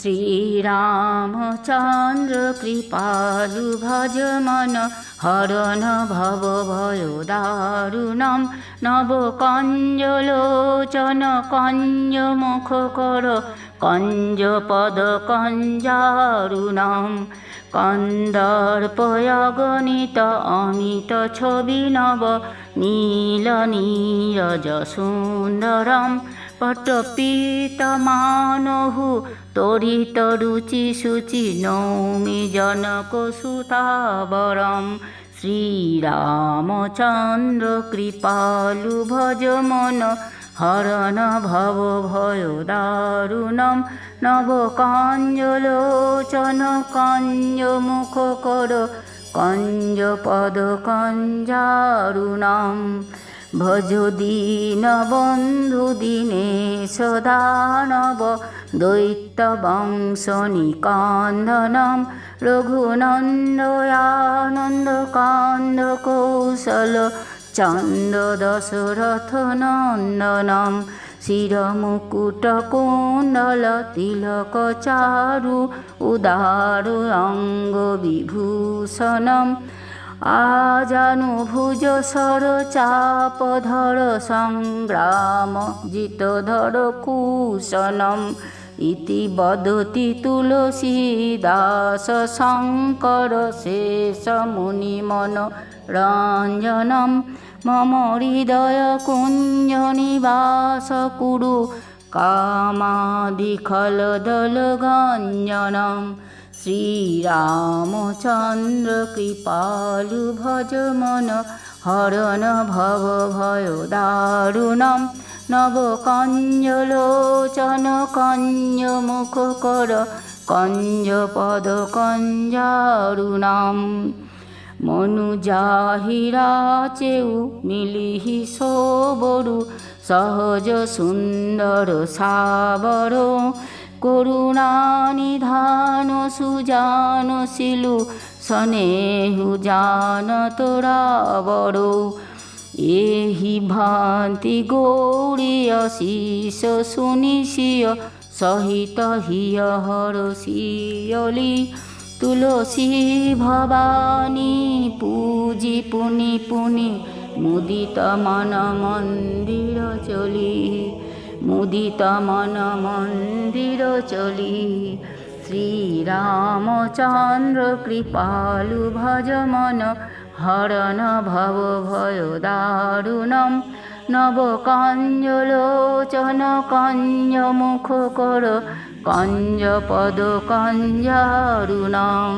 শ্রীরামচন্দ্র কৃপালু ভজ মন হরণ ভব ভয় দারুণম নব কঞ্জলোচন কঞ্জ মুখ কর কঞ্জ পদ কঞ্জারুণম কন্দর্পয়গণিত অমিত ছবি নব নীল নীরজ সুন্দরম পটপীতমানহু তরিত রুচি শুচি নৌমি জনক সুতাবরম। শ্রীরামচন্দ্র কৃপালু ভজ মন, হরণ ভব ভয় দারুণম। নব কাঞ্জলোচন কঞ্জ মুখ কর কঞ্জ পদ কঞ্জারুণম। ভজ দীন বন্ধু দীনেশ দানব দৈত্য বংশ নিকান্দনম। রঘুনন্দয়ানন্দ কান্দ কৌশল চন্দ দশরথ নন্দনম। শিরমুকুট কুণ্ডল তিলক চারু উদার অঙ্গ বিভূষণম। আজানুভুজ সর চাপধর সংগ্রাম জিতধর কুশনম। ইতি বদতি তুলসীদাস শঙ্কর শেষ মুনিমন রঞ্জনম। মম হৃদয় কুঞ্জ নিবাস কুরু কামাদিখলদল গঞ্জনম। শ্রীরামচন্দ্র কৃপালু ভজ মন, হরণ ভব ভয় দারুণম। নব কঞ্জলোচন কঞ্জ মুখ কর কঞ্জ পদ কঞ্জারুণম। মনু জাহিরা চেউ মিলিহি সোবরু, সহজ সুন্দর সাবর করুণা নিধান সুজান শিলু, স্নেহু জান তোরা বড়। এহি ভান্তি গৌরীয় শিষ সুনিশিয় সহিত হিয় শিয়লি। তুলসী ভবানী পূজি পুনি পুনি, মুদিত মন মন্দির চলি। মুদিত মন মন্দির চলি। শ্রীরামচন্দ্র কৃপালু ভজ মন, হরণ ভব ভয় দারুণম। নব কঞ্জলোচন কঞ্জ মুখ কর কঞ্জ পদ কঞ্জারুণম।